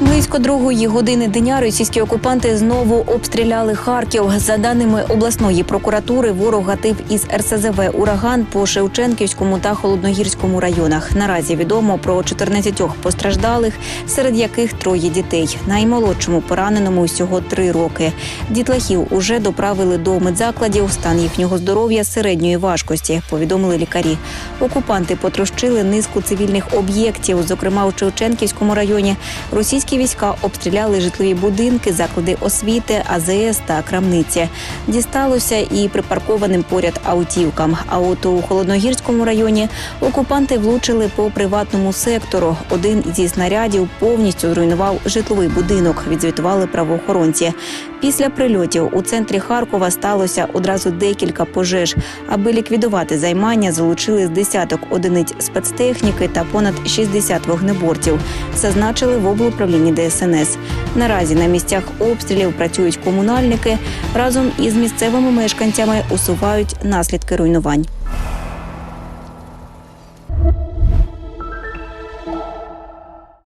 Близько другої години дня російські окупанти знову обстріляли Харків. За даними обласної прокуратури, ворог гатив із РСЗВ ураган по Шевченківському та Холодногірському районах. Наразі відомо про 14 постраждалих, серед яких троє дітей. Наймолодшому пораненому всього три роки. Дітлахів уже доправили до медзакладів. Стан їхнього здоров'я середньої важкості. Повідомили лікарі. Окупанти потрощили низку цивільних об'єктів, зокрема у Шевченківському районі. Російські війська обстріляли житлові будинки, заклади освіти, АЗС та крамниці. Дісталося і припаркованим поряд автівкам. А от у холодногірському районі окупанти влучили по приватному сектору. Один зі снарядів повністю зруйнував житловий будинок. Відзвітували правоохоронці. Після прильотів у центрі Харкова сталося одразу декілька пожеж. Аби ліквідувати займання, залучили з десяток одиниць спецтехніки та понад 60 вогнеборців. Зазначили в облуправлінні ДСНС. Наразі на місцях обстрілів працюють комунальники разом із місцевими мешканцями усувають наслідки руйнувань.